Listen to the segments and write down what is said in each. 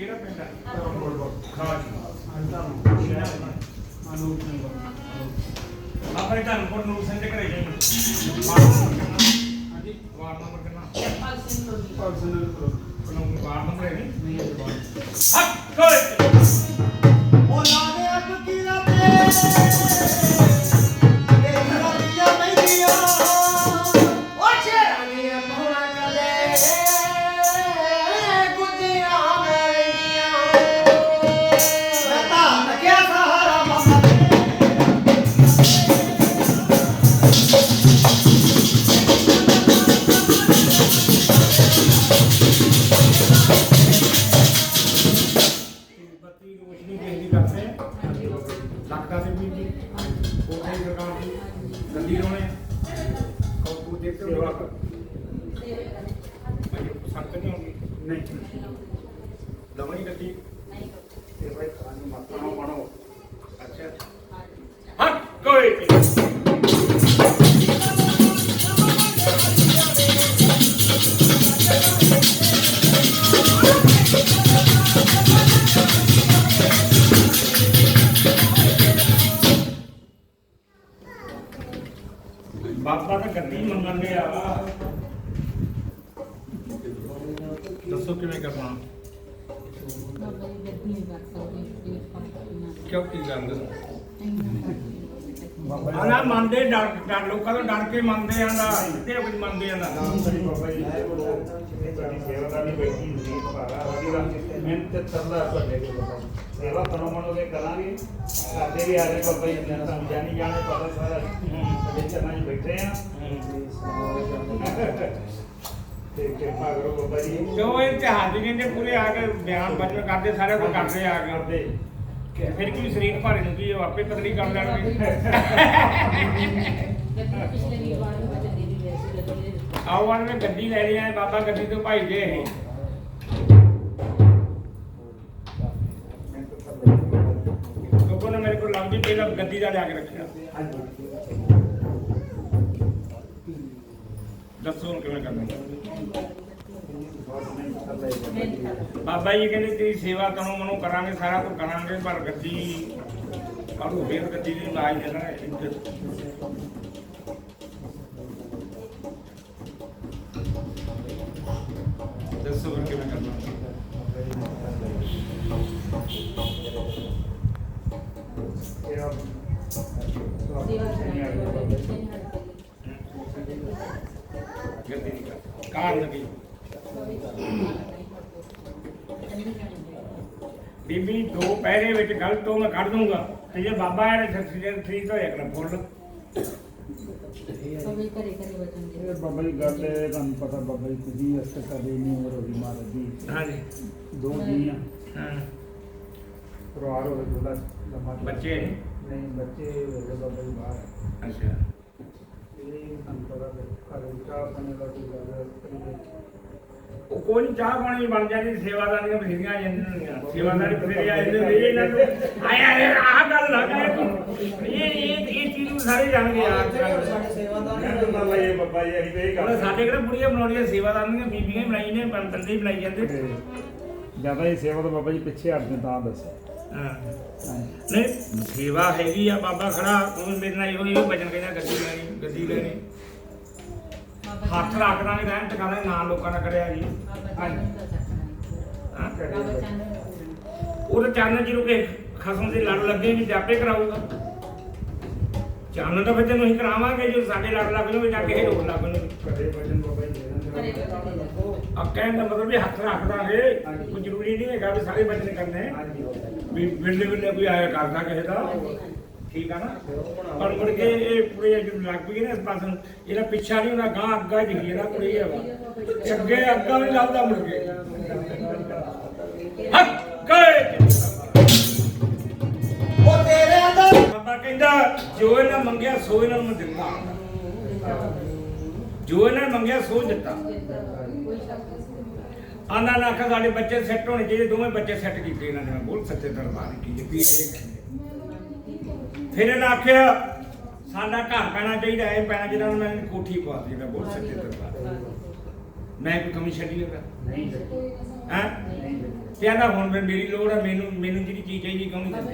ਕਿਹੜਾ ਪਿੰਡ ਹੈ? ਖਾਜ ਅਨੂਪ ਸਿੰਘ ਆਪਣੇ ਧਰਮਪੁਰ ਨੂੰ ਸਿੰਘ ਦੇ ਘਰੇ ਜਾਈਂ ਵਾਰਡ ਨੰਬਰ ਕਿੰਨਾ ਹਾਂਜੀ ਵਾਰਡ ਨੰਬਰ ਕਿੰਨਾ? ਪਰਸਨਲ ਕਾਨੂੰਨੀ ਵਾਰਡ ਨੰਬਰ ਹੈ ਨਹੀਂ ਹੈ ਹੱਕ ਕੋਈ ਤਾਂ ਗੱਡੀ ਮੰਗਣ ਦੇ ਆ। ਦੱਸੋ ਕਿਵੇਂ ਕਰਨਾ? ਕਿਉਂ ਕੀ ਗੱਲ ਆਨਾ ਮੰਨਦੇ, ਡਰ ਡਰ, ਲੋਕਾਂ ਤੋਂ ਡਰ ਕੇ ਮੰਨਦੇ ਆਂਦਾ ਤੇ ਕੁਝ ਮੰਨਦੇ ਆਂਦਾ ਨਾਮ ਬਾਬਾ ਜੀ। ਸਾਡੀ ਸੇਵਾਦਾਰੀ ਬੈਠੀ ਹੁੰਦੀ ਭਾਰਾ ਵਧੀਆ ਮਿਹਨਤ ਤਰਲਾ ਤੁਹਾਡੇ ਕੋਲ। ਸੇਵਾ ਕਰੋ ਮਨੋ ਕੇ ਕਰਾਂਗੇ ਸਾਡੇ ਵੀ ਆਰੇ ਬਾਬਾ ਜੀ ਨੇ ਸਾਨੂੰ ਜਾਣੀ ਜਾਣੇ ਪਤਾ ਸਾਰਾ ਸਾਡੇ ਚਰਨਾਂ 'ਚ ਬੈਠੇ ਆ। ਤੇ ਕਿਰਪਾ ਕਰੋ ਬਾਬਾ ਜੀ। ਜੋ ਇਹ ਇਤਿਹਾਸ ਜੀ ਨੇ ਪੂਰੇ ਆ ਕੇ ਬਿਆਨ ਬਚਨ ਕਰਦੇ ਸਾਰੇ ਕੁਝ ਕਰਦੇ ਆ ਕੇ। ਕਰਦੇ। ਫਿਰ ਕੀ ਸਰੀਰ ਭਾਰੇ ਨੂੰ ਕੀ ਉਹ ਆਪੇ ਪਤਲੀ ਕਰ ਲੈਣਗੇ। ਆਓ ਵਾਰ ਨੇ ਗੱਡੀ ਲੈ ਲਈ ਆ ਬਾਬਾ ਗੱਡੀ ਤੋਂ ਭਾਈ ਜੇ ਇਹ। ਮੇਰੇ ਕੋਲ ਪਹਿਲਾਂ ਗੱਡੀ ਦਾ ਲਿਆ ਕੇ ਰੱਖਿਆ। ਦੱਸੋ ਹੁਣ ਕਿਵੇਂ ਕਰਨਾ ਬਾਬਾ ਜੀ ਕਹਿੰਦੇ ਤੇਰੀ ਸੇਵਾ ਤੈਨੂੰ ਮਨੋਂ ਕਰਾਂਗੇ, ਸਾਰਾ ਕੁਝ ਕਰਾਂਗੇ, ਪਰ ਗੱਦੀ ਕਾਹਨੂੰ ਫੇਰ ਗੱਡੀ ਦੀ ਲਾਜ ਦੇਣਾ ਇੱਜ਼ਤ। ਦੱਸੋ ਕਿਵੇਂ ਕਰਨਾ ਕਰ ਕਾਰ ਲੱਗੀ ਬੀਬੀ ਦੋ ਪਹਿਰੇ ਵਿੱਚ ਗਲਤ ਤੋਂ ਮੈਂ ਕੱਢ ਦੂੰਗਾ ਤੇ ਜੇ ਬਾਬਾ ਇਹ ਸੱਚੀ ਠੀਕ ਹੋਇਆ ਕਰ ਫੁੱਲ ਇਹ ਬਾਬਾ ਜੀ ਗੱਲ ਹੈ ਤੁਹਾਨੂੰ ਪਤਾ ਬਾਬਾ ਜੀ ਤੁਸੀਂ ਅਸਰ ਕਰਦੇ ਨਹੀਂ ਉਮਰ ਹੋ ਗਈ ਮਹਾਰਾਜ ਦੀ ਹਾਂਜੀ। ਦੋ ਜੀ ਹਾਂ। ਪਰਿਵਾਰ ਹੋਵੇ ਥੋੜਾ ਲੰਮਾ ਚੌੜਾ। ਬੱਚੇ? ਨਹੀਂ ਬੱਚੇ ਹੋਵੇ ਬਾਬਾ ਜੀ ਬਾਹਰ ਅੱਛਾ। ਇਹ ਤੁਹਾਨੂੰ ਪਤਾ ਫਿਰ ਘਰੇ ਚਾਹ ਪਾਣੀ ਦਾ ਕੋਈ ਗੱਲ ਉਹ ਕੋਈ ਨੀ ਚਾਹ ਪਾਣੀ ਬਣ ਜਾਂਦੀ ਸੇਵਾਦਾਰੀਆਂ ਬਥੇਰੀਆਂ ਆ ਜਾਂਦੀਆਂ ਹੁੰਦੀਆਂ। ਸੇਵਾਦਾਰੀ ਬਥੇਰੇ ਆ ਜਾਂਦੇ ਹੁੰਦੇ ਇਹਨਾਂ ਨੂੰ ਆਇਆ ਆਇਆ ਆਹ ਗੱਲ ਨਾ ਤੂੰ ਇਹ ਇਹ ਇਹ ਚੀਜ਼ ਨੂੰ ਸਾਰੇ ਜਾਣਗੇ ਯਾਰ ਮੈਂ ਤਾਂ ਮੰਨ ਲਈਏ ਬਾਬਾ ਜੀ ਅਸੀਂ ਤੇ ਇਹ ਹੁਣ ਗੱਲ ਸਾਡੇ ਕਿਹੜਾ ਬੁੜੀਆਂ ਬਣਾਉਣੀਆਂ ਸੇਵਾਦਾਰੀਆਂ ਬੀਬੀਆਂ ਹੀ ਬਣਾਈ ਨੇ ਬੰਦੇ ਹੀ ਬਣਾਈ ਜਾਂਦੇ। ਜ਼ਿਆਦਾ ਹੀ ਸੇਵਾ ਤਾਂ ਬਾਬਾ ਜੀ ਪਿੱਛੇ ਹਟਦੇ ਤਾਂ ਦੱਸਿਆ। ਨਹੀਂ ਸੇਵਾ ਹੈਗੀ ਆ ਬਾਬਾ ਖੜਾ ਤੂੰ ਮੇਰੇ ਨਾਲ ਇਹੋ ਇਹੋ ਵਜਨ ਕਹਿੰਦਾ ਗੱਡੀ ਲੈਣੀ ਗੱਡੀ ਲੈਣੀ। ਹੱਥ ਰੱਖ ਦਾਂਗੇ ਰਹਿਣ ਟਿਕਾਣੇ ਨਾ ਲੋਕਾਂ ਨਾਲ ਕਰਿਆ ਜੀ। ਹਾਂ। ਉਹ ਚਾਨਣ ਜੀ ਨੂੰ ਕਿ ਖਸਮ ਦੇ ਲੜ ਲੱਗੇ ਵੀ ਤੇ ਆਪੇ ਕਰਾਊਗਾ। ਚਾਨਣ ਤਾਂ ਫਿਰ ਤੈਨੂੰ ਹੀ ਕਰਾਵਾਂਗੇ ਜੋ ਸਾਡੇ ਲੜ ਲੱਗ ਜਾਣਗੇ ਜਾ ਕੇ ਇਹ ਰੋਕ ਲੱਗ ਜਾਣਗੇ ਘਰੇ ਵਜਨ ਬਾਬਾ ਜੀ ਆ ਕਹਿਣ ਦਾ ਮਤਲਬ ਵੀ ਹੱਥ ਰੱਖ ਦਾਂਗੇ ਕੋਈ ਜ਼ਰੂਰੀ ਨਹੀਂ ਹੈਗਾ ਵੀ ਸਾਰੇ ਵਜਨ ਕਰਨੇ। ਹਾਂਜੀ। ਵੀ ਵਿਰਲੇ ਵਿਰਲੇ ਕੋਈ ਆਇਆ ਕਰਦਾ ਕਿਸੇ ਦਾ। ਠੀਕ ਆ ਨਾ? ਪਰ ਮੁੜ ਕੇ ਇਹ ਪੂਰੇ ਜਦੋਂ ਲੱਗ ਪਈ ਨਾ ਇਸ ਪਾਸੇ ਨੂੰ, ਇਹਦਾ ਪਿੱਛਾ ਨਹੀਂ ਹੁੰਦਾ ਗਾਂ ਅੱਗਾ ਜਿਹੀ ਇਹਦਾ ਪੂਰੀ ਹੈਗਾ ਅੱਗੇ ਅੱਗਾ ਨਹੀਂ ਲੱਭਦਾ ਮੁੜ ਕੇ। ਹੱਕ! ਗਏ ਉਹ ਤੇਰੇ ਅੰਦਰ ਬਾਬਾ ਕਹਿੰਦਾ ਜੋ ਇਹਨਾਂ ਮੰਗਿਆ ਸੋ ਇਹਨਾਂ ਨੂੰ ਦਿੱਤਾ। ਜੋ ਇਹਨਾਂ ਮੰਗਿਆ ਸੋ ਦਿੱਤਾ। ਆਨਾ ਨਾ ਆਖਿਆ ਸਾਡੇ ਬੱਚੇ ਸੈੱਟ ਹੋਣੇ ਚਾਹੀਦੇ ਦੋਵੇਂ ਬੱਚੇ ਸੈੱਟ ਕੀਤੇ ਇਹਨਾਂ ਨੇ। ਬੋਲ ਸੱਚੇ ਦਰਬਾਰ ਕੀ ਜੇ ਪੀਰ ਫਿਰ ਇਹਨਾਂ ਆਖਿਆ ਸਾਡਾ ਘਰ ਪੈਣਾ ਚਾਹੀਦਾ ਹੈ ਪੈਣਾ ਜਿਹਨਾਂ ਨੂੰ ਮੈਂ ਕੋਠੀ ਪਾ ਦਿੱਤੀ ਮੈਂ ਬੋਲ ਸੱਚੇ ਦਰਬਾਰ ਮੈਂ ਕੋਈ ਕਮੀ ਛੱਡੀ ਹੋਗਾ ਨਹੀਂ। ਹੈ? ਤੇ ਆਂਦਾ ਹੁਣ ਮੇਰੀ ਲੋੜ ਹੈ ਮੈਨੂੰ ਮੈਨੂੰ ਜਿਹੜੀ ਚੀਜ਼ ਚਾਹੀਦੀ ਨਹੀਂ ਬਾਬਾ ਮੇਰਾ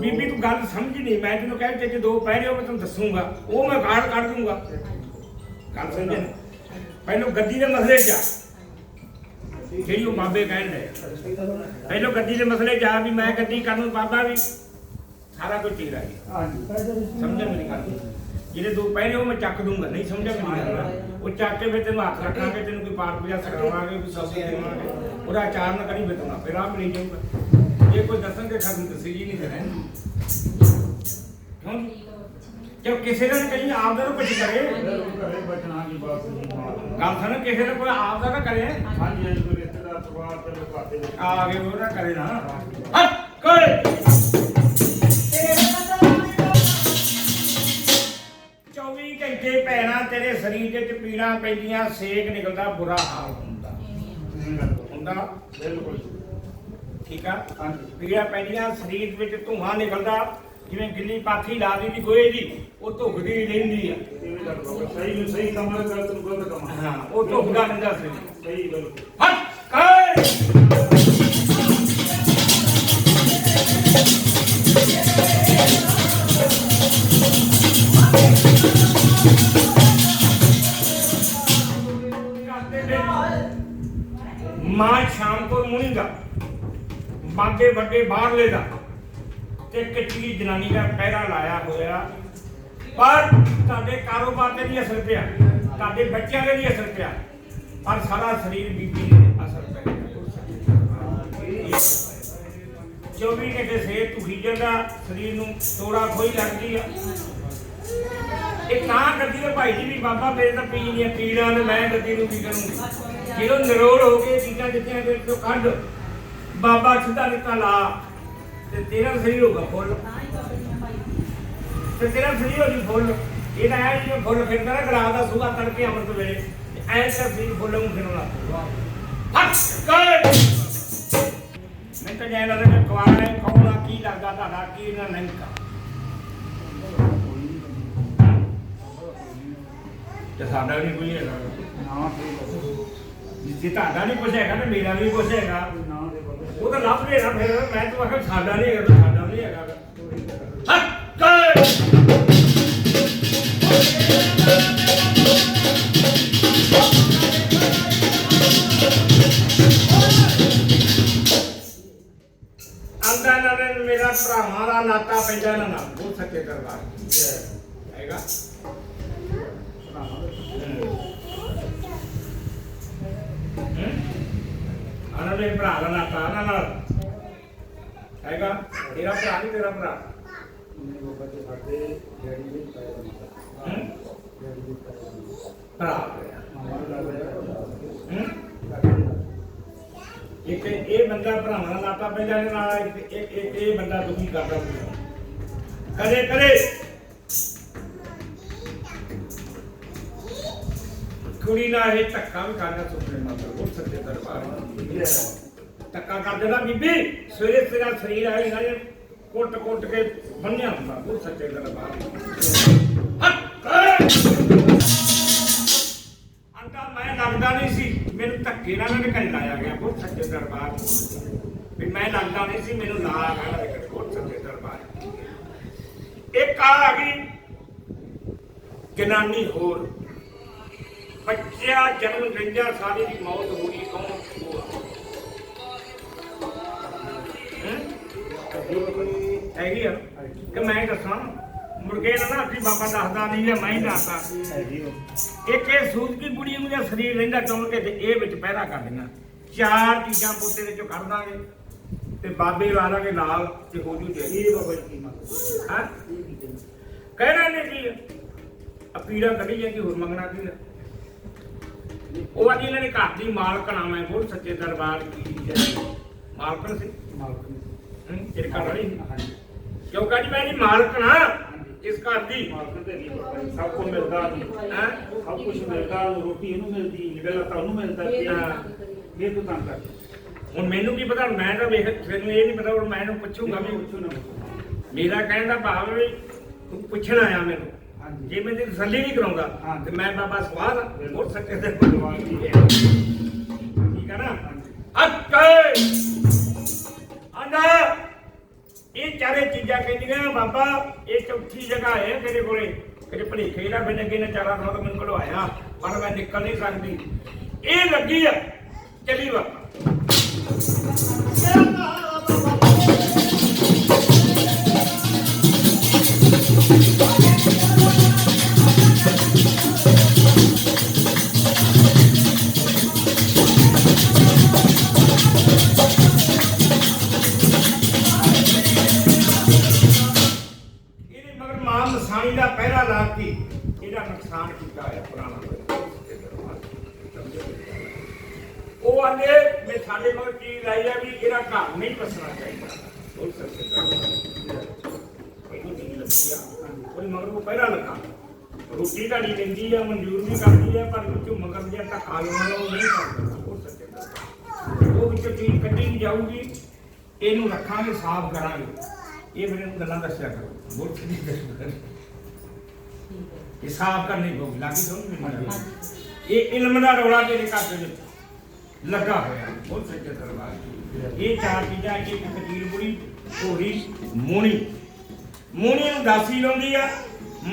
ਬੀਬੀ ਤੂੰ ਗੱਲ ਸਮਝੀ ਨਹੀਂ ਮੈਂ ਤੈਨੂੰ ਕਹਿ ਤੇ ਦੋ ਪਹਿਰੇ ਉਹ ਮੈਂ ਤੈਨੂੰ ਦੱਸੂਗਾ। ਉਹ ਮੈਂ ਕਾਰਡ ਕੱਢ ਦੂੰਗਾ। ਗੱਲ ਸਮਝੇ ਨਾ? ਪਹਿਲੋਂ ਗੱਦੀ ਦੇ ਮਸਲੇ 'ਚ ਆ। ਜਿਹੜੀ ਉਹ ਬਾਬੇ ਕਹਿਣ ਦੇ ਪਹਿਲੋਂ ਗੱਦੀ ਦੇ ਮਸਲੇ 'ਚ ਆ ਵੀ ਮੈਂ ਗੱਦੀ ਕਰਨ ਨੂੰ ਬਾਬਾ ਵੀ। ਸਾਰਾ ਕੁਝ ਠੀਕ ਰਹਿ ਗਿਆ ਹਾਂਜੀ। ਸਮਝਿਆ ਮੇਰੀ ਗੱਲ ਜਿਹੜੇ ਦੋ ਪਹਿਰੇ ਉਹ ਮੈਂ ਚੱਕ ਦੂੰਗਾ ਨਹੀਂ ਸਮਝਿਆ ਮੇਰੀ ਗੱਲ? ਉਹ ਚੱਕ ਕੇ ਫਿਰ ਤੈਨੂੰ ਹੱਥ ਰੱਖਾਂਗੇ ਤੈਨੂੰ ਕੋਈ ਪਾਠ ਪੂਜਾ ਸਿਖਾਵਾਂਗੇ ਕੋਈ ਸਬਜ਼ੀ ਦੇਵਾਂਗੇ। ਉਹਦਾ ਆਚਾਰ ਨਾ ਕਰੀ ਬਤੂੰਗਾ ਫਿਰ ਆਪ ਮਿਲ ਜਾਊਗਾ। ਇਹ ਕੋਈ ਦੱਸਣਗੇ ਖਤਮ ਦੱਸੀ ਜੀ ਨਹੀਂ ਕਿਉਂ ਜੇ ਕਿਸੇ ਦਾ ਕਹੀਂ ਆਪ ਦਾ ਨਾ ਕੁਝ ਕਰੇ। ਘਰੇ ਬਚਣਾ ਦੀ ਗੱਲ ਸੁਣ ਕਿਸੇ ਦਾ ਕੋਈ ਆਪ ਦਾ ਨਾ ਕਰੇ। ਹਾਂਜੀ ਹਾਂਜੀ ਕੋਈ ਰਿਸ਼ਤੇਦਾਰ ਪਰਿਵਾਰ ਤੇ ਲੋਕ ਆਤੇ ਨੇ ਆ ਕੇ ਉਹ ਨਾ ਕਰੇ ਨਾ। ਹਟ ਕਰ 24 ਘੰਟੇ ਪੈਣਾ ਤੇਰੇ ਸਰੀਰ ਦੇ ਵਿੱਚ ਪੀੜਾਂ ਪੈਂਦੀਆਂ ਸੇਕ ਨਿਕਲਦਾ ਬੁਰਾ ਹਾਲ ਹੁੰਦਾ। ਹੁੰਦਾ ਬਿਲਕੁਲ ਠੀਕ ਆ? ਹਾਂਜੀ। ਪੀੜਾਂ ਪੈਂਦੀਆਂ ਸਰੀਰ ਵਿੱਚ ਧੂਆਂ ਨਿਕਲਦਾ। ਜਿਵੇਂ ਗਿੱਲੀ ਪਾਥੀ ਲਾ ਦੀ ਗੋਏ ਦੀ ਉਹ ਧੁਖਦੀ ਰਹਿੰਦੀ ਆ। ਗੱਲ ਸਹੀ ਨੂੰ ਸਹੀ ਕੰਮ ਨਾਲ ਗਲਤ ਨੂੰ ਗਲਤ ਕੰਮ ਹਾਂ। ਉਹ ਧੁਖਦਾ ਰਹਿੰਦਾ ਸਰੀਰ ਸਹੀ ਬਿਲਕੁਲ ਹਟ ਮਾਂ ਸ਼ਾਮ को ਮੁਣੀਗਾ ਬਾਗੇ ਵੱਡੇ ਬਾਹਰਲੇ ਦਾ। ਤੇ ਕਿੱਟੀ ਜਨਾਨੀ ਦਾ ਪਹਿਰਾ ਲਾਇਆ ਹੋਇਆ। ਪਰ ਤੁਹਾਡੇ ਕਾਰੋਬਾਰ ਤੇ ਵੀ ਅਸਰ ਪਿਆ। ਤੁਹਾਡੇ ਬੱਚਿਆਂ ਤੇ ਵੀ ਅਸਰ ਪਿਆ। ਪਰ ਸਾਰਾ ਸਰੀਰ ਬੀਬੀ ਦੇ ਅਸਰ ਪੈ ਗਿਆ 24 ਘੰਟੇ ਸਿਹਤ ਤੁਖੀ ਜਾਂਦਾ, ਸਰੀਰ ਨੂੰ ਤੋੜਾ ਖੋਈ ਲੱਗਦੀ ਆ। ਇਹ ਤਾਂ ਗੱਦੀ ਦੇ ਭਾਈ ਜੀ ਵੀ ਬਾਬਾ ਮੇਰੇ ਤਾਂ ਪੀ ਨਹੀਂ ਪੀੜਾਂ ਨੇ, ਮੈਂ ਗੱਦੀ ਨੂੰ ਕੀ ਕਰੂੰਗੀ ਜਦੋਂ ਨਿਰੋਲ ਹੋ ਕੇ ਚੀਜ਼ਾਂ ਦਿੱਤੀਆਂ ਦੇ ਤੋਂ ਕੱਢ। ਬਾਬਾ ਸਿੱਧਾ ਨਿਕਾ ਲਾ। ਤੇ ਤੇਰਾ ਸਰੀਰ ਹੋਗਾ ਫੁੱਲ। ਤੇ ਤੇਰਾ ਸਰੀਰ ਹੋ ਜੀ ਫੁੱਲ। ਇਹਦਾ ਹੈ ਜਿਵੇਂ ਫੁੱਲ ਫਿਰਦਾ ਨਾ ਗਲਾਸ ਦਾ ਸੂਹਾ ਤੜਕੇ ਅੰਮ੍ਰਿਤ ਵੇਲੇ। ਤੇ ਐਂ ਤੇਰਾ ਸਰੀਰ ਫੁੱਲ ਨੂੰ ਫਿਰਨਾ ਹੱਥ ਕਰ ਮੈਂ ਤਾਂ ਜਾਣ ਲੱਗਾ ਕਿ ਹੈ ਕੌਣਾ ਕੀ ਲੱਗਦਾ ਤੁਹਾਡਾ ਕੀ ਨਾ ਨਹੀਂ ਕਾ ਤੇ ਸਾਡਾ ਵੀ ਕੋਈ ਹੈਗਾ। ਨਾ ਤੇ ਜੇ ਤੁਹਾਡਾ ਨਹੀਂ ਕੁਛ ਹੈਗਾ ਤੇ ਮੇਰਾ ਵੀ ਕੁਛ ਹੈਗਾ। ਉਹ ਤਾਂ ਲੱਭ ਰਿਹਾ ਫਿਰ। ਮੈਂ ਤਾਂ ਆਖਿਆ ਸਾਡਾ ਨਹੀਂ ਹੈਗਾ ਤਾਂ ਸਾਡਾ ਨਹੀਂ ਹੈਗਾ। ਅੰਦਾ ਨਾਲ ਮੇਰਾ ਭਰਾਵਾਂ ਦਾ ਨਾਤਾ ਪੈਂਦਾ ਨਾ ਨਾ ਉਹ ਸੱਚੇ ਦਰਬਾਰ ਹੈਗਾ। ਅਨਾਂ ਭਰਾ ਦਾ ਨਾਤਾ ਨਾ ਨਾਲ। ਹੈਗਾ? ਤੇਰਾ ਭਰਾ ਨਹੀਂ ਤੇਰਾ ਭਰਾ? ਬਾਬਾ ਭਰਾ ਹੋਇਆ। ਇੱਕ ਇਹ ਬੰਦਾ ਭਰਾਵਾਂ ਦਾ ਨਾਤਾ ਪੈਂਦਾ ਨੇ ਨਾਲ ਇੱਕ ਇੱਕ ਇੱਕ ਇਹ ਬੰਦਾ ਦੁਖੀ ਕਰਦਾ ਪੂਰਾ ਕਦੇ ਕਦੇ ਕੁੜੀ ਨਾਲ ਇਹ ਧੱਕਾ ਵੀ ਕਰਦਾ ਸੁਪਨੇ ਮਾਤਰ ਉਹ ਸੱਚੇ ਦਰਬਾਰ ਧੱਕਾ ਕਰ ਦੇਣਾ ਬੀਬੀ, ਸਵੇਰੇ ਤੇਰਾ ਸਰੀਰ ਆਏ ਨਾਲੇ ਕੁੱਟ ਕੁੱਟ ਕੇ ਬੰਨਿਆ ਹੁੰਦਾ ਉਹ ਸੱਚੇ ਦਰਬਾਰ ਅੰਦਾ ਮੈਂ ਲੱਗਦਾ ਨਹੀਂ ਸੀ, ਮੈਨੂੰ ਧੱਕੇ ਨਾਲ ਇਹਨੇ ਘਰੇ ਲਾਇਆ ਗਿਆ ਉਹ ਸੱਚੇ ਦਰਬਾਰ ਵੀ ਮੈਂ ਲੱਗਦਾ ਨਹੀਂ ਸੀ, ਮੈਨੂੰ ਲਾ ਆ ਗਿਆ ਉਹ ਸੱਚੇ ਦਰਬਾਰ ਇੱਕ ਆ ਗਈ, ਜਨਾਨੀ ਹੋਰ ਬੱਚਾ ਜਨਮ ਲੈਂਦਿਆਂ ਸਾਰੀ ਦੀ ਮੌਤ ਹੋ ਗਈ ਕੌਣ ਉਹ ਆ? ਹੈਂ? ਹੈਗੀ ਆ। ਕਿ ਮੈਂ ਦੱਸਾਂ ਮੁਰਗੇ ਨਾ ਨਾ ਅਸੀਂ ਬਾਬਾ ਦੱਸਦਾ ਨਹੀਂ ਜਾਂ ਮੈਂ ਹੀ ਦੱਸਦਾ। ਇੱਕ ਇਹ ਸੂਤ ਦੀ ਬੁੜੀ ਨੂੰ ਜਾਂ ਸਰੀਰ ਰਹਿੰਦਾ ਚੌਣ ਕੇ ਤੇ ਇਹ ਵਿੱਚ ਪਹਿਰਾ ਕਰ ਦੇਣਾ ਚਾਰ ਚੀਜ਼ਾਂ ਪੋਤੇ ਦੇ ਚੋਂ ਕੱਢ ਦਾਂਗੇ ਤੇ ਬਾਬੇ ਲਾ ਲਾਂਗੇ ਨਾਲ ਤੇ ਹੋ ਜੂ ਜੇ। ਇਹ ਬਾਬਾ ਜੀ ਕੀ ਮਤਲਬ ਹਾਂ? ਕਹਿਣਾ ਨੇ ਕੀ ਆ? ਪੀੜਾ ਕੱਢੀ ਜਾਂਦੀ ਹੋਰ ਮੰਗਣਾ ਕੀ ਆ? ਉਹ ਅੱਜ ਇਹਨਾਂ ਨੇ ਘਰ ਦੀ ਮਾਲਕਣਾ ਮੈਂ ਬਹੁਤ ਸੱਚੇ ਦਰਬਾਰ ਦੀ ਹੈ। ਮਾਲਕਣ ਸੀ? ਮਾਲਕ ਹੂੰ, ਤੇਰੇ ਘਰ ਵਾਲੀ। ਹਾਂਜੀ। ਕਿਉਂ ਕਹਿੰਦੀ ਮੈਂ ਨਹੀਂ ਮਾਲਕਣਾ ਇਸ ਘਰ ਦੀ? ਮਾਲਕ ਤੇ ਨਹੀਂ ਜੀ, ਸਭ ਕੁਝ ਮਿਲਦਾ ਹੈਂ? ਸਭ ਕੁਝ ਮਿਲਦਾ ਰੋਟੀ ਇਹਨੂੰ ਮਿਲਦੀ ਜਿਹੜਾ ਤੁਹਾਨੂੰ ਮਿਲਦਾ ਤੇ ਹਾਂ। ਇਹ ਤੂੰ ਤਾਂ ਕਰ ਹੁਣ ਮੈਨੂੰ ਕੀ ਪਤਾ ਮੈਂ ਤਾਂ ਵੇਖ ਮੈਨੂੰ ਇਹ ਨਹੀਂ ਪਤਾ ਹੁਣ ਮੈਂ ਇਹਨੂੰ ਪੁੱਛੂਗਾ ਵੀ ਪੁੱਛੋ ਨਾ ਪੁੱਛੋ। ਮੇਰਾ ਕਹਿਣ ਦਾ ਭਾਵ ਵੀ ਤੂੰ ਪੁੱਛਣ ਆਇਆ ਮੈਨੂੰ। ਜੇ ਮੈਂ ਤੇਰੀ ਤਸੱਲੀ ਨਹੀਂ ਕਰਾਉਂਦਾ ਹਾਂ। ਤੇ ਮੈਂ ਬਾਬਾ ਸਵਾਦ ਹੋਰ ਸੱਚੇ ਦੇ ਇਹ ਨਾ? ਅੱਕੇ ਆਂਦਾ ਇਹ ਚਾਰੇ ਚੀਜ਼ਾਂ ਕਹਿੰਦੀਆਂ ਬਾਬਾ ਇਹ ਚੌਥੀ ਜਗ੍ਹਾ ਹੈ ਤੇਰੇ ਕੋਲੇ। ਕਿਤੇ ਭਲੇਖੇ ਨਾ ਬਿਨ ਅੱਗੇ ਨੇ ਚਾਰਾ ਥਾਂ ਤੋਂ ਮੈਨੂੰ ਕਢਵਾਇਆ ਪਰ ਮੈਂ ਨਿਕਲ ਨਹੀਂ ਸਕਦੀ। ਇਹ ਲੱਗੀ ਆ। ਚਲੀ ਬਾਬਾ। ਉਹਦੇ ਮਗਰ ਉਹ ਪਹਿਰਾ ਲੱਗਾ। ਰੋਟੀ ਤਾਂ ਦਿੰਦੀ ਆ ਮਨਜ਼ੂਰ ਵੀ ਕਰਦੀ ਆ ਪਰ ਵਿੱਚੋਂ ਮਗਰ ਜਿਹੜਾ ਧੱਕਾ ਲਾਉਣਾ ਉਹ ਨਹੀਂ ਕਰਦਾ। ਬੋਲ ਸਕਦੇ ਉਹ ਵਿੱਚੋਂ ਚੀਜ਼ ਕੱਢੀ ਨਹੀਂ ਜਾਊਗੀ, ਇਹਨੂੰ ਰੱਖਾਂਗੇ, ਸਾਫ਼ ਕਰਾਂਗੇ। ਇਹ ਮੇਰੇ ਗੱਲਾਂ ਦੱਸਿਆ ਕਰੋ। ਬਹੁਤ ਚੰਗੀ ਗੱਲ ਇਹ ਸਾਫ਼ ਕਰਨੀ ਪਊਗੀ। ਲੱਗੀ ਸਮਝ ਇਹ ਇਲਮ ਦਾ ਰੌਲਾ ਤੇਰੇ ਘਰ ਦੇ ਵਿੱਚ ਲੱਗਾ ਹੋਇਆ। ਬਹੁਤ ਸੱਚੇ ਦਰਬਾਰ ਇਹ ਚਾਰ ਚੀਜ਼ਾਂ, ਇੱਕ ਫਕੀਰ ਬੁੜੀ ਹੋਰੀ ਮੋਣੀ ਮੋਣੀ ਨੂੰ ਦਾਸੀ ਲਾਉਂਦੀ ਆ,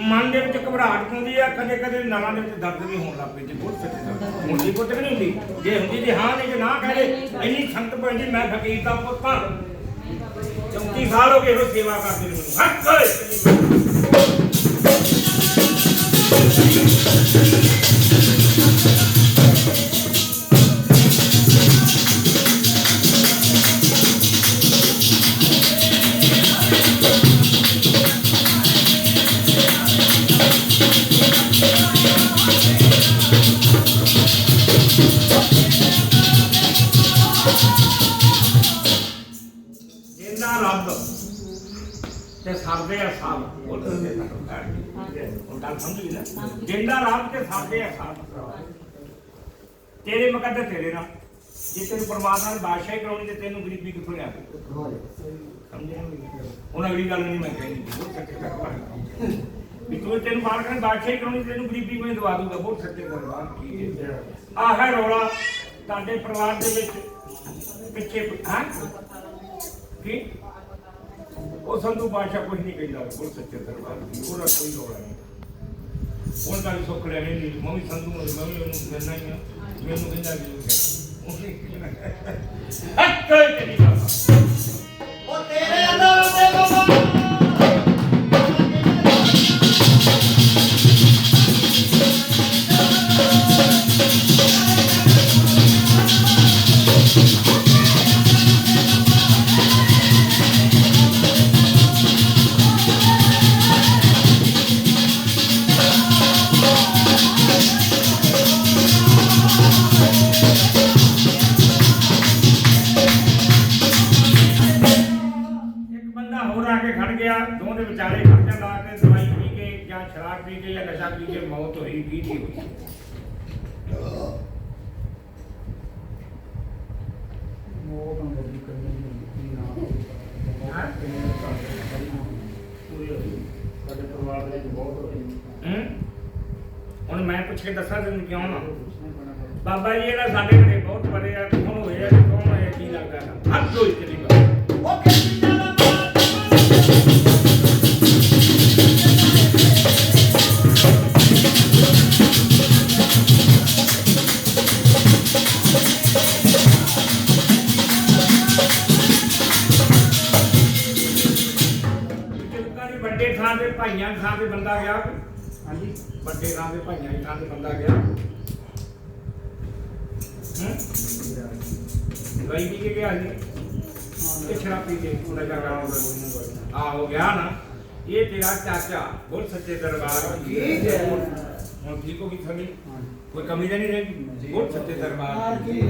ਮਨ ਦੇ ਵਿੱਚ ਘਬਰਾਹਟ ਹੁੰਦੀ ਆ, ਕਦੇ ਕਦੇ ਨਾਲਾਂ ਦੇ ਵਿੱਚ ਦਰਦ ਵੀ ਹੋਣ ਲੱਗ ਪੈਂਦੀ, ਬਹੁਤ ਸੱਚੇ ਦਰਬਾਰ ਹੁੰਦੀ ਪੁੱਤ ਨਹੀਂ ਹੁੰਦੀ। ਜੇ ਹੁੰਦੀ ਜੇ ਹਾਂ, ਨਹੀਂ ਜੇ ਨਾ ਕਹੇ, ਇੰਨੀ ਸੰਤ ਪੈਂਦੀ ਮੈਂ ਫਕੀਰ ਦਾ ਪੁੱਤ ਹਾਂ। 34 ਸਾਲ ਹੋ ਗਏ ਉਹ ਸੇਵਾ ਕਰਦੇ ਨੂੰ ਹੱਥ ਓਏ ਤੇ ਸਰਦੇ ਆ ਸਭ ਉਹ ਤਾਂ ਨਾ? ਜਿੰਦਾ ਰੱਬ ਤੇ ਸਰਦੇ ਆ ਸਭ ਤੇਰੇ ਮੁਕੱਦਰ ਤੇਰੇ ਨਾਲ। ਜੇ ਤੈਨੂੰ ਪਰਮਾਤਮਾ ਨੇ ਬਾਦਸ਼ਾਹੀ ਕਰਾਉਣੀ ਤੇ ਤੈਨੂੰ ਗਰੀਬੀ ਕਿੱਥੋਂ ਲਿਆ ਸਮਝਿਆ ਹੁਣ ਅਗਲੀ ਗੱਲ ਨਹੀਂ ਮੈਂ ਕਹਿਣੀ। ਬਹੁਤ ਸੱਚੇ ਕਰਵਾ ਵੀ ਤੂੰ ਤੈਨੂੰ ਮਾਲਕ ਨੇ ਬਾਦਸ਼ਾਹੀ ਕਰਾਉਣੀ ਤੈਨੂੰ ਗਰੀਬੀ ਮੈਂ ਦਵਾ ਦੂੰਗਾ। ਬਹੁਤ ਸੱਚੇ ਦਰਬਾਰ ਕੀ ਹੈ। ਆਹ ਹੈ ਰੌਲਾ ਤੁਹਾਡੇ ਪਰਿਵਾਰ ਦੇ ਵਿੱਚ ਪਿੱਛੇ ਹਾਂ? ਕੀ? ਉਹ ਸੰਧੂ ਬਾਦਸ਼ਾਹ ਕੁਝ ਨਹੀਂ ਕਹਿੰਦਾ ਉਹ ਸੱਚੇ ਦਰਬਾਰ ਦੀ, ਉਹਦਾ ਕੋਈ ਰੌਲਾ ਨਹੀਂ। ਉਹਨਾਂ ਦਾ ਵੀ ਸੁੱਖ ਲੈਣੇ ਨਹੀਂ ਮੈਂ ਵੀ ਸੰਧੂ ਮੈਂ ਵੀ ਉਹਨੂੰ ਮਿਲਣਾ ਹੀ ਆ ਮੈਨੂੰ ਕਹਿੰਦਾ ਕਿ ਉਹਨੇ ਅੱਕੇ ਤੇ ਨਹੀਂ। ਹੋਈ ਹਾਂ? ਹੁਣ ਮੈਂ ਪੁੱਛ ਕੇ ਦੱਸਾਂ ਤੈਨੂੰ ਕਿਉਂ ਨਾ? ਬਾਬਾ ਜੀ ਇਹਦਾ ਸਾਡੇ ਘਰੇ ਬਹੁਤ ਬੜੇ ਆ ਕੌਣ ਹੋਏ ਆ ਤੇ ਕੌਣ ਹੋਏ ਕੀ ਲੱਗਦਾ? ਹੱਥ ਹੋਈ ਵੱਡੇ ਥਾਂ ਤੇ ਭਾਈਆਂ ਦੀ ਥਾਂ ਤੇ ਬੰਦਾ ਗਿਆ। ਹਾਂਜੀ ਵੱਡੇ ਥਾਂ ਤੇ ਭਾਈਆਂ ਦੀ ਥਾਂ ਤੇ ਬੰਦਾ ਗਿਆ। ਹੂੰ? ਦਵਾਈ ਪੀ ਕੇ ਗਿਆ ਸੀ। ਇਹ ਸ਼ਰਾਬ ਪੀ ਕੇ ਉਹਦਾ ਜਾ ਰਹਾ ਆ ਹੋ ਗਿਆ ਨਾ। ਇਹ ਤੇਰਾ ਚਾਚਾ ਬੋਲ ਸੱਚੇ ਦਰਬਾਰ ਦੀ ਠੀਕ ਹੈ। ਹੁਣ ਠੀਕ ਹੋ ਗਈ ਥੋੜੀ ਕੋਈ ਕਮੀ ਤਾਂ ਨਹੀਂ ਰਹੇਗੀ ਬੋਲ ਸੱਚੇ ਦਰਬਾਰ ਹਾਂ, ਦੀ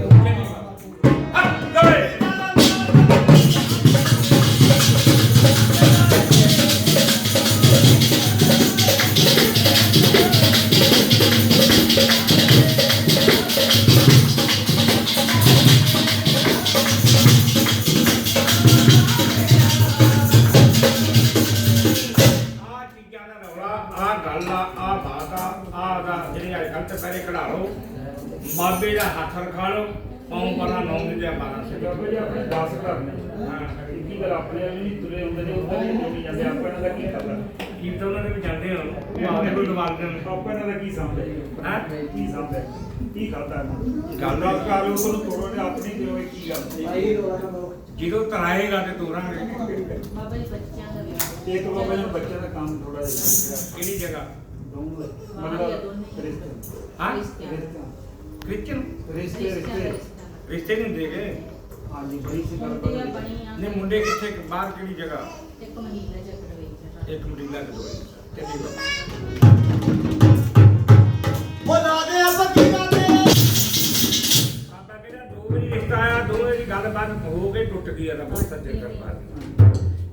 ਲਓ ਪੌਂ ਪਰਾਂ ਨੌਂ ਦੇ ਜਾਂ 12 ਤੇ ਸੇ। ਬਾਬਾ ਜੀ ਆਪਣੇ 10 ਘਰ ਨੇ। ਹਾਂ। ਕੀ ਗੱਲ ਆਪਣੇ ਵਾਲੇ ਨਹੀਂ ਤੁਰੇ ਹੁੰਦੇ ਨੇ ਉਧਰ ਹੀ ਜੁੜੀ ਜਾਂਦੇ ਆਪਾਂ ਇਹਨਾਂ ਦਾ ਕੀ ਕਰਦਾ ਕੀ ਤਾਂ ਉਹਨਾਂ ਨੇ ਵੀ ਜਾਂਦੇ ਹੋ ਉਹ ਆਪਦੇ ਕੋਲ ਦਵਾਲ ਦੇ। ਆਪਾਂ ਇਹਨਾਂ ਦਾ ਕੀ ਸਮਝਦਾ ਹੈਂ? ਕੀ ਸਮਝਦਾ ਕੀ ਕਰਦਾ ਗੱਲ ਗੱਲ ਕਰ ਲੋ ਤੁਹਾਨੂੰ ਤੋੜੋ ਨੇ ਆਪਣੀ ਕਿਉਂ ਇਹ ਕੀ ਗੱਲ? ਜਦੋਂ ਤਰਾਏਗਾ ਤੇ ਤੋਰਾਂਗੇ ਬਾਬਾ ਜੀ ਬੱਚਿਆਂ ਦਾ ਵਿਆਹ ਇੱਕ ਬਾਬਾ ਜੀ ਨੂੰ ਬੱਚਿਆਂ ਦਾ ਕੰਮ ਥੋੜਾ ਜਿਹਾ। ਕਿਹੜੀ ਜਗ੍ਹਾ? ਦੋਨੋਂ ਮਤਲਬ ਹਾਂ ਦਾ। ਕ੍ਰਿਸਚਨ ਰਿਸ਼ਤੇ ਰਿਸ਼ਤਿਆਂ ਦਾ ਰਿਸ਼ਤੇ ਰਿਸ਼ਤਾ। ਦਾ। ਰਿਸ਼ਤੇ ਨਹੀਂ ਦੇਗੇ ਹਾਂਜੀ ਬੜੀ ਸੀ ਗੱਲ ਮੁੰਡੇ ਆ ਨੇ ਮੁੰਡੇ ਕਿੱਥੇ ਬਾਹਰ ਕਿਹੜੀ ਜਗ੍ਹਾ? ਇੱਕ ਮਹੀਨਾ ਚੱਕਰ ਵਿੱਚ ਇੱਕ ਮਰੀਲਾ ਦੇ ਦੋਏ ਤੇ ਨਹੀਂ ਉਹ ਦਾਦੇ ਬੱਤੀ ਦਾਦੇ ਬਾਬਾ ਮੇਰਾ ਦੋ। ਵਾਰੀ ਰਿਸ਼ਤਾ ਆਇਆ ਦੋਵੇਂ ਦੀ ਗੱਲਬਾਤ ਹੋ ਕੇ ਟੁੱਟ ਗਈ ਇਹਦਾ ਬਹੁਤ ਸੱਚੇ ਦਰਬਾਰ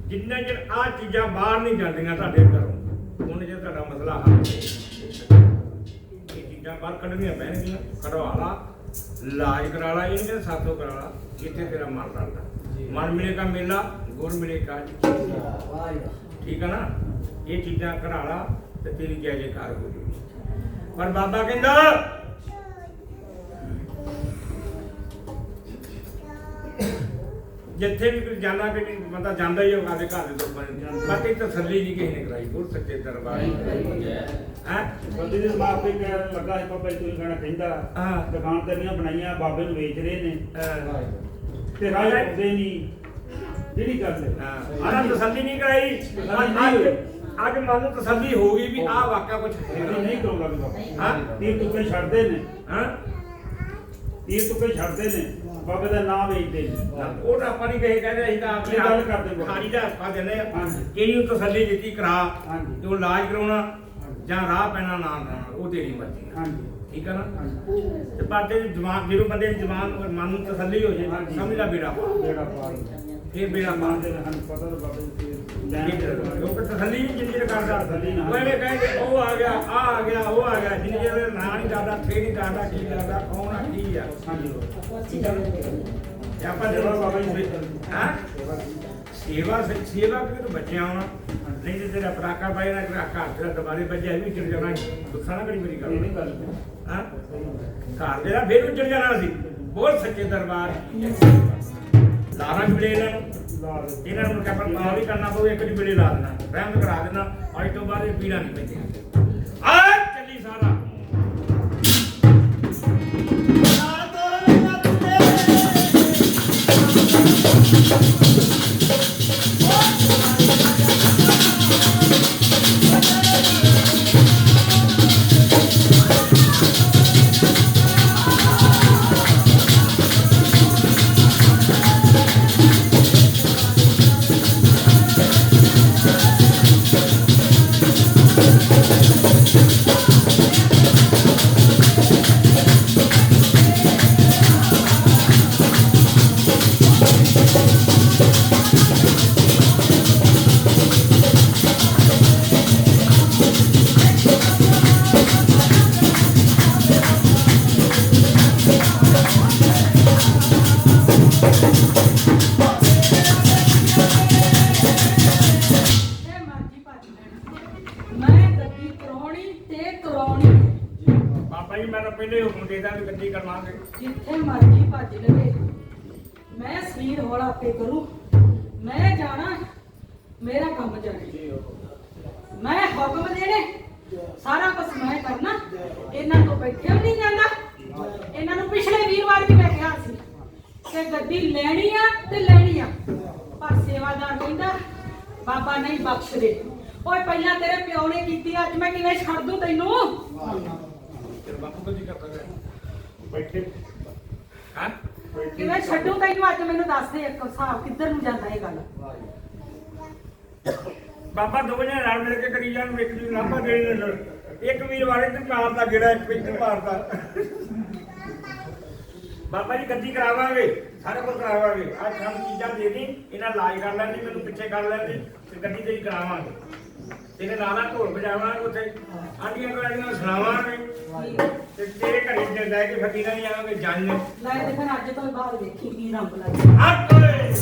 ਜਿੰਨਾ ਚਿਰ ਆ ਚੀਜ਼ਾਂ ਬਾਹਰ ਨਹੀਂ ਜਾਂਦੀਆਂ ਤੁਹਾਡੇ ਘਰੋਂ ਉਹਨੇ ਜੇ ਤੁਹਾਡਾ ਮਸਲਾ ਹੱਲ ਨਹੀਂ ਚੀਜ਼ਾਂ ਬਾਹਰ ਕੱਢਣੀਆਂ ਪੈਣਗੀਆਂ ਕਢਵਾ ਲਾ ਇਲਾਜ ਕਰਾ ਲਾ ਇਹ ਨਹੀਂ ਸਾਥੋਂ ਕਰਾ ਲਾ ਜਿੱਥੇ ਤੇਰਾ ਮਨ ਲੱਗਦਾ। ਮਨ ਮਿਲੇਗਾ ਮੇਲਾ ਗੁਰ ਮਿਲੇਗਾ ਠੀਕ ਹੈ ਨਾ? ਇਹ ਚੀਜ਼ਾਂ ਕਢਾ ਲਾ ਤੇ ਤੇਰੀ ਜੈ ਜੈਕਾਰ ਹੋ ਜੂਗੀ। ਪਰ ਬਾਬਾ ਕਹਿੰਦਾ ਜਿੱਥੇ ਵੀ ਕੋਈ ਜਾਂਦਾ ਕਿ ਨਹੀਂ ਬੰਦਾ ਜਾਂਦਾ ਹੀ ਹੋਗਾ ਦੇ ਘਰ ਦੇ ਤੋਂ ਬਾਕੀ ਤਸੱਲੀ ਨਹੀਂ ਕਿਸੇ ਨੇ ਕਰਾਈ ਬਹੁਤ ਸੱਚੇ ਦਰਬਾਰ ਹੈ? ਬੰਦੇ ਦੇ ਦਿਮਾਗ ਤੇ ਕਹਿਣ ਲੱਗਾ ਸੀ ਜੀ ਤੁਸੀਂ ਕਹਿਣਾ ਕਹਿੰਦਾ। ਹਾਂ। ਦੁਕਾਨ ਤੇ ਦੀਆਂ ਬਣਾਈਆਂ ਬਾਬੇ ਨੂੰ ਵੇਚ ਰਹੇ ਨੇ। ਤੇ। ਰਾਜ ਆਉਂਦੇ ਨਹੀਂ। ਜਿਹੜੀ ਗੱਲ ਹੈ। ਆਹ ਤਸੱਲੀ ਨਹੀਂ ਕਰਾਈ। ਅੱਜ ਅੱਜ ਮਨ ਨੂੰ ਤਸੱਲੀ ਹੋ ਗਈ ਵੀ ਆਹ ਵਾਕਿਆ ਕੁਝ ਨਹੀਂ ਕਰੂੰਗਾ ਹਾਂ। ਤੀਰ ਤੁੱਕੇ ਛੱਡਦੇ ਨੇ। ਹਾਂ। ਤੀਰ ਤੁੱਕੇ ਛੱਡਦੇ ਨੇ। ਬਾਬੇ ਦਾ ਨਾਮ ਵੇਚਦੇ ਉਹ ਤਾਂ ਆਪਾਂ ਨਹੀਂ ਕਹੇ ਕਹਿੰਦੇ ਅਸੀਂ ਤਾਂ ਆਪਣੀ ਗੱਲ ਕਰਦੇ ਬਾਬਾ। ਖਾਲੀ ਦਾ ਹਸਪਾ ਦਿੰਦੇ ਆ। ਜਿਹੜੀ ਨੂੰ ਤਸੱਲੀ ਦਿੱਤੀ ਕਰਾ ਉਹ ਇਲਾਜ ਕਰਾਉਣਾ। ਜਾਂ ਰਾਹ ਪੈਣਾ ਨਾ ਕਰਾਉਣਾ ਉਹ ਤੇਰੀ ਮਰਜ਼ੀ ਹਾਂਜੀ ਠੀਕ ਹੈ ਨਾ ਤੇ ਪਰ ਤੇ ਜਵਾਨ ਜਦੋਂ ਬੰਦੇ ਦੀ ਜਵਾਨ ਮਨ ਨੂੰ ਤਸੱਲੀ ਹੋ ਜੇ ਹਾਂਜੀ। ਸਮਝ ਲੈ ਬੇੜਾ। ਜਿਹੜਾ ਪਾਰ ਫਿਰ ਬੇੜਾ ਪਾਰ ਮਾਨਦੇ ਨੇ ਹਨ ਪਤਾ ਤਾਂ ਬਾਬੇ ਜੀ ਲੋਕ ਤਸੱਲੀ ਨਹੀਂ ਜਿੰਨੀ ਦੇ ਕਰਦਾ। ਤਸੱਲੀ ਨਾ। ਐਵੇਂ ਕਹਿੰਦੇ ਉਹ ਆ ਗਿਆ ਆ ਆ ਗਿਆ ਉਹ ਆ ਗਿਆ ਜਿੰਨੀ ਜਿਹੜੇ ਨਾਂ ਨਹੀਂ ਦੱਸਦਾ ਫੇਰ ਨਹੀਂ ਦੱਸਦਾ ਕੀ ਦੱਸਦਾ ਕੌਣ ਆ ਕੀ ਆ। ਤੇ ਆਪਾਂ ਜਦੋਂ ਬਾਬਾ ਜੀ ਹਾਂ? ਸੇਵਾ ਸੇਵਾ ਕਿ ਤੂੰ ਬੱਚਿਆਂ ਆਉਣਾ। ਨਹੀਂ ਤੇ ਤੇਰਾ ਪਰਾਕਾ ਪਾਏ ਨਾ ਘਰ ਤੇਰਾ ਦੁਬਾਰੇ ਇਹ ਵੀ ਚੜ ਜਾਣਾ ਗੁੱਸਾ ਨਾ ਕਰੀ ਮੇਰੀ ਇਹ ਗੱਲ ਨਹੀਂ ਗੱਲ ਹਾਂ। ਘਰ ਦੇ ਦਾ ਫੇਰ ਵੀ ਚੜ ਜਾਣਾ ਸੀ ਬਹੁਤ ਸੱਚੇ ਦਰਬਾਰ। ਲਾਣਾ ਮਿਲੇ ਇਹਨਾਂ ਨੂੰ। ਲਾ ਇਹਨਾਂ ਨੂੰ ਕੈਪਰ ਪਾ ਵੀ ਕਰਨਾ ਪਊ, ਇੱਕ ਦੀ ਵੇਲੇ ਲਾ ਦੇਣਾ। ਰਹਿਮਤ ਕਰਾ ਦੇਣਾ, ਅੱਜ ਤੋਂ ਬਾਅਦ ਇਹ ਪੀੜਾ ਨਹੀਂ ਪੈਂਦੀਆਂ। ਆ ਚੱਲੀ ਸਾਰਾ। ਨਾਲ ਤੋਰਨ ਪਹਿਲੇ ਹੁਕਮ ਦੇ ਦਾਂ ਵੀ ਗੱਡੀ ਕਰਵਾਵਾਂਗੇ ਜਿੱਥੇ ਮਰਜ਼ੀ ਭੱਜ ਲਵੇ। ਮੈਂ ਸਰੀਰ ਹੌਲਾ ਆਪੇ ਕਰੂੰ। ਮੈਂ ਜਾਣਾ ਮੇਰਾ ਕੰਮ ਜਾਣੇ ਮੈਂ ਹੁਕਮ ਦੇਣੇ, ਸਾਰਾ ਕੁਝ ਮੈਂ ਕਰਨਾ। ਇਹਨਾਂ ਤੋਂ ਬੈਠਿਆ ਨਹੀਂ ਜਾਂਦਾ। ਇਹਨਾਂ ਨੂੰ ਪਿਛਲੇ ਵੀਰਵਾਰ ਵੀ ਮੈਂ ਕਿਹਾ ਸੀ ਕਿ ਗੱਡੀ ਲੈਣੀ ਆ ਤੇ ਲੈਣੀ ਆ। ਪਰ ਸੇਵਾਦਾਰ ਕਹਿੰਦਾ, ਬਾਬਾ ਨਹੀਂ ਬਖਸ਼ਦੇ। ਓਏ, ਪਹਿਲਾਂ ਤੇਰੇ ਪਿਓ ਨੇ ਕੀਤੀ, ਅੱਜ ਮੈਂ ਕਿਵੇਂ ਛੱਡ ਦੂੰ ਤੈਨੂੰ? ਬਾਪੂ ਕਦੀ ਕਰਦਾ ਹੈ ਬੈਠੇ। ਹਾਂ? ਬੈਠੇ। ਕਿਵੇਂ ਛੱਡੂ ਤੈਨੂੰ ਅੱਜ ਮੈਨੂੰ ਦੱਸ ਦੇ ਇੱਕ ਹਿਸਾਬ ਕਿੱਧਰ ਨੂੰ ਜਾਂਦਾ ਇਹ ਗੱਲ। ਬਾਬਾ ਦੋਵੇਂ ਜਣੇ ਰਲ ਮਿਲ ਕੇ ਕਰੀ ਜਾਣ ਇੱਕ ਦੂਜੇ ਨੂੰ ਲਾਂਭਾ ਦੇਣ। ਨਾਲ। ਇੱਕ ਵੀਰ ਵਾਲੇ ਤੇ ਮਾਰਦਾ ਗੇੜਾ ਇੱਕ ਵਿੱਚ ਮਾਰਦਾ ਬਾਬਾ ਜੀ ਗੱਡੀ ਕਰਾਵਾਂਗੇ ਸਾਰਾ ਕੁਝ ਕਰਾਵਾਂਗੇ। ਆ ਸਾਨੂੰ ਚੀਜ਼ਾਂ ਦੇ ਦੀ ਇਹਨਾਂ ਇਲਾਜ ਕਰ ਲੈਣੀ ਮੈਨੂੰ ਪਿੱਛੇ ਕਰ ਲੈਣੀ ਤੇ ਗੱਡੀ ਤੇ ਹੀ ਕਰਾਵਾਂਗੇ। ਤੇਰੇ ਨਾਲ ਢੋਲ ਵਜਾਵਾਂਗੇ ਉੱਥੇ। ਆਂਡੀਆਂ ਗਵਾਲੀਆਂ ਸੁਣਾਵਾਂਗੇ। ਤੇ ਤੇਰੇ ਘਰੇ ਜੇ ਲੈ ਕੇ ਫਕੀਰਾਂ ਨਹੀਂ ਆਵਾਂਗੇ? ਜੰਨ ਲੈ ਤੇ ਫਿਰ ਅੱਜ ਤੋਂ ਬਾਅਦ ਵੇਖੀ ਕੀ ਰੰਗ ਲੱਗ ਹੱਥ ਓਏ